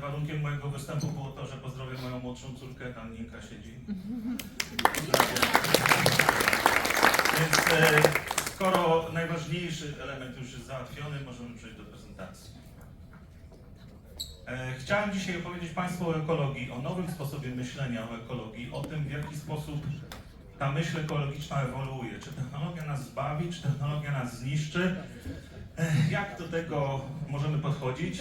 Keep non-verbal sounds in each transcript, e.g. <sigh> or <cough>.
warunkiem mojego występu było to, że pozdrowię moją młodszą córkę, tam Ninka siedzi. Więc e, skoro najważniejszy element już jest załatwiony, możemy przejść do prezentacji. E, Chciałem dzisiaj opowiedzieć Państwu o ekologii, o nowym sposobie myślenia o ekologii, o tym w jaki sposób ta myśl ekologiczna ewoluuje. Czy technologia nas zbawi, czy technologia nas zniszczy? Jak do tego możemy podchodzić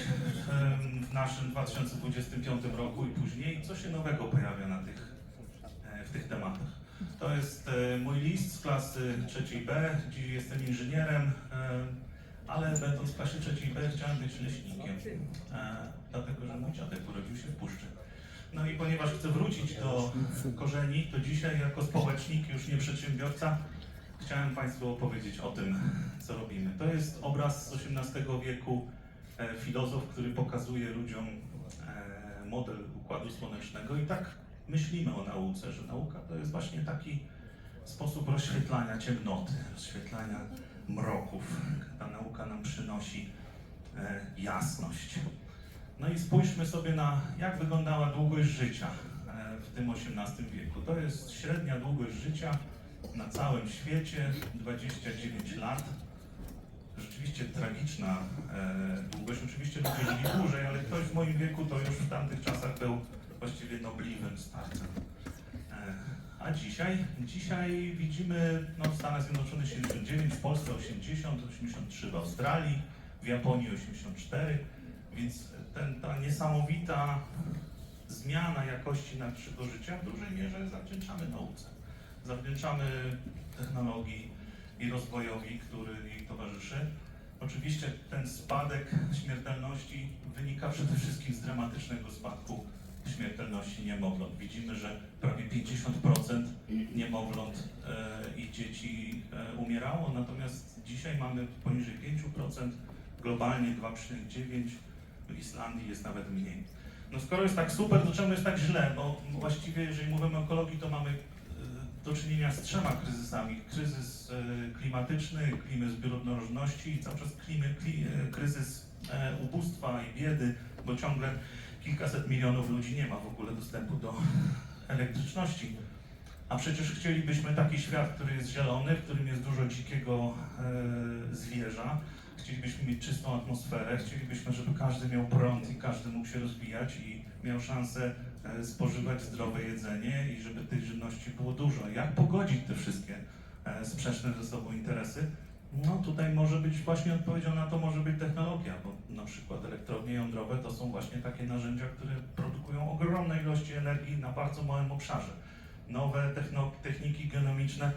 w naszym 2025 roku i później? Co się nowego pojawia na tych, e, w tych tematach? To jest e, mój list z klasy trzeciej B. Dziś jestem inżynierem, ale będąc w klasie trzeciej B chciałem być leśnikiem, e, dlatego że mój dziadek urodził się w puszczy. No i ponieważ chcę wrócić do korzeni, to dzisiaj jako społecznik, już nie przedsiębiorca, chciałem Państwu opowiedzieć o tym, co robimy. To jest obraz z XVIII wieku, e, filozof, który pokazuje ludziom e, model układu słonecznego i tak myślimy o nauce, że nauka to jest właśnie taki sposób rozświetlania ciemnoty, rozświetlania mroków. Ta nauka nam przynosi e, jasność. No i spójrzmy sobie na, jak wyglądała długość życia w tym XVIII wieku. To jest średnia długość życia na całym świecie, 29 lat. Rzeczywiście tragiczna e, długość. Oczywiście ludzie żyli dłużej, ale ktoś w moim wieku to już w tamtych czasach był właściwie nobliwym starcem. E, a dzisiaj? Dzisiaj widzimy no, w Stanach Zjednoczonych 79, w Polsce 80, 83 w Australii, w Japonii 84, więc ten, ta niesamowita zmiana jakości naszego życia w dużej mierze zawdzięczamy nauce. Zawdzięczamy technologii i rozwojowi, który jej towarzyszy. Oczywiście ten spadek śmiertelności wynika przede wszystkim z dramatycznego spadku śmiertelności niemowląt. Widzimy, że prawie 50% niemowląt e, i dzieci e, umierało, natomiast dzisiaj mamy poniżej 5%, globalnie 2,9%, w Islandii jest nawet mniej. No skoro jest tak super, to czemu jest tak źle? Bo właściwie jeżeli mówimy o ekologii, to mamy do czynienia z trzema kryzysami. Kryzys e, klimatyczny, kryzys bioróżnorodności i cały czas klimy, kli, e, kryzys e, ubóstwa i biedy, bo ciągle kilkaset milionów ludzi nie ma w ogóle dostępu do <laughs> elektryczności. A przecież chcielibyśmy taki świat, który jest zielony, w którym jest dużo dzikiego e, zwierza. Chcielibyśmy mieć czystą atmosferę, chcielibyśmy, żeby każdy miał prąd i każdy mógł się rozwijać i miał szansę spożywać zdrowe jedzenie i żeby tej żywności było dużo. Jak pogodzić te wszystkie e, sprzeczne ze sobą interesy? No tutaj może być właśnie odpowiedzią na to może być technologia, bo na przykład elektrownie jądrowe to są właśnie takie narzędzia, które produkują ogromne ilości energii na bardzo małym obszarze. Nowe techniki genomiczne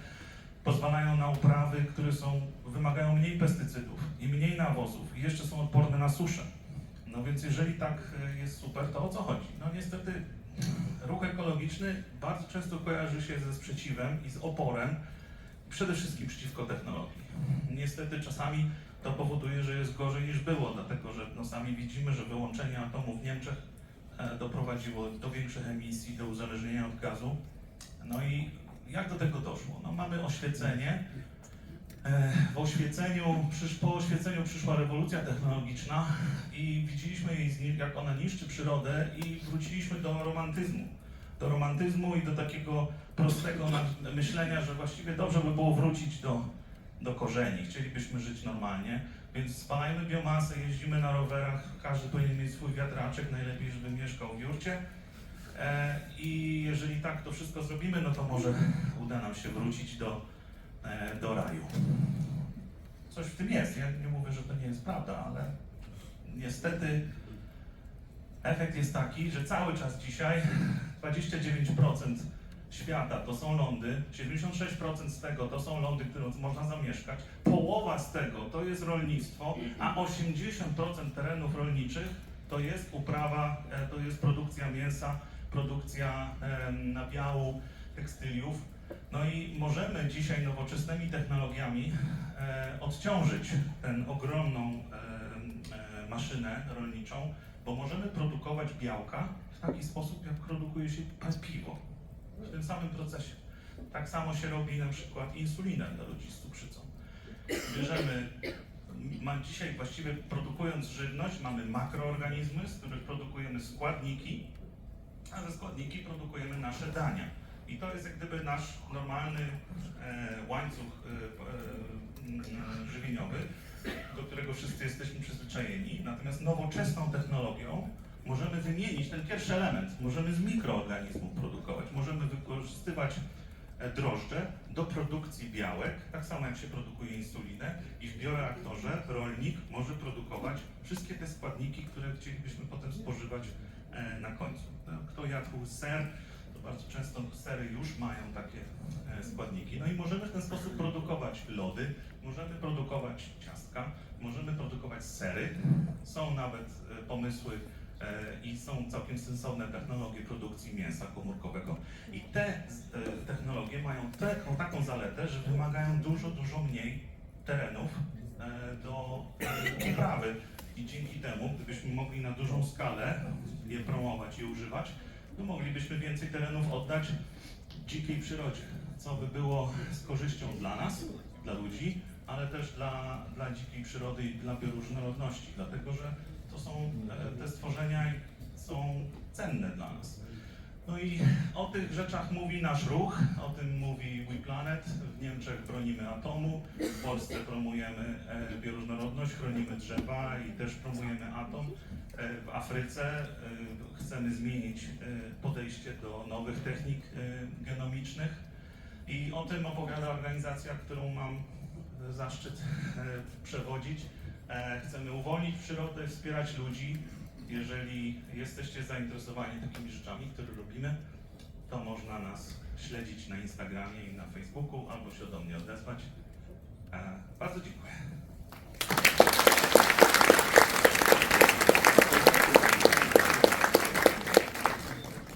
pozwalają na uprawy, które są, wymagają mniej pestycydów i mniej nawozów i jeszcze są odporne na suszę. No więc jeżeli tak e, jest super, to o co chodzi? No niestety ruch ekologiczny bardzo często kojarzy się ze sprzeciwem i z oporem, przede wszystkim przeciwko technologii. Niestety czasami to powoduje, że jest gorzej niż było, dlatego że no, sami widzimy, że wyłączenie atomu w Niemczech e, doprowadziło do większych emisji, do uzależnienia od gazu. No i jak do tego doszło? No, mamy oświecenie. E, W oświeceniu, po oświeceniu przyszła rewolucja technologiczna i widzieliśmy jej, jak ona niszczy przyrodę i wróciliśmy do romantyzmu. Do romantyzmu i do takiego prostego myślenia, że właściwie dobrze by było wrócić do, do korzeni. Chcielibyśmy żyć normalnie, więc spalajmy biomasę, jeździmy na rowerach, każdy powinien mieć swój wiatraczek, najlepiej, żeby mieszkał w jurcie. E, I jeżeli tak to wszystko zrobimy, no to może uda nam się wrócić do, do raju. Coś w tym jest. Ja nie mówię, że to nie jest prawda, ale niestety efekt jest taki, że cały czas dzisiaj <laughs> 29% świata to są lądy, 76% z tego to są lądy, które można zamieszkać, połowa z tego to jest rolnictwo, a 80% terenów rolniczych to jest uprawa, e, to jest produkcja mięsa, produkcja nabiału, tekstyliów. No i możemy dzisiaj nowoczesnymi technologiami e, odciążyć tę ogromną em, e, maszynę rolniczą, bo możemy produkować białka w taki sposób, jak produkuje się piwo w tym samym procesie. Tak samo się robi na przykład insulinę dla ludzi z cukrzycą. Bierzemy, ma dzisiaj właściwie produkując żywność, mamy makroorganizmy, z których produkujemy składniki, a ze składniki produkujemy nasze dania. I to jest jak gdyby nasz normalny e, łańcuch e, e, żywieniowy, do którego wszyscy jesteśmy przyzwyczajeni. Natomiast nowoczesną technologią możemy wymienić ten pierwszy element. Możemy z mikroorganizmów produkować, możemy wykorzystywać drożdże do produkcji białek, tak samo jak się produkuje insulinę i w bioreaktorze rolnik może produkować wszystkie te składniki, które chcielibyśmy potem spożywać na końcu. Kto jadł ser, bardzo często sery już mają takie e, składniki. No i możemy w ten sposób produkować lody, możemy produkować ciastka, możemy produkować sery. Są nawet e, pomysły e, i są całkiem sensowne technologie produkcji mięsa komórkowego. I te technologie mają taką, taką zaletę, że wymagają dużo, dużo mniej terenów do uprawy. I dzięki temu, gdybyśmy mogli na dużą skalę je promować i używać, moglibyśmy więcej terenów oddać dzikiej przyrodzie, co by było z korzyścią dla nas, dla ludzi, ale też dla, dla dzikiej przyrody i dla bioróżnorodności, dlatego że to są e, te stworzenia są cenne dla nas. No i o tych rzeczach mówi nasz ruch, o tym mówi We Planet. W Niemczech bronimy atomu, w Polsce promujemy e, bioróżnorodność, chronimy drzewa i też promujemy atom. E, W Afryce e, chcemy zmienić podejście do nowych technik genomicznych i o tym opowiada organizacja, którą mam zaszczyt przewodzić. Chcemy uwolnić przyrodę, wspierać ludzi. Jeżeli jesteście zainteresowani takimi rzeczami, które robimy, to można nas śledzić na Instagramie i na Facebooku albo się do mnie odezwać. E, Bardzo dziękuję.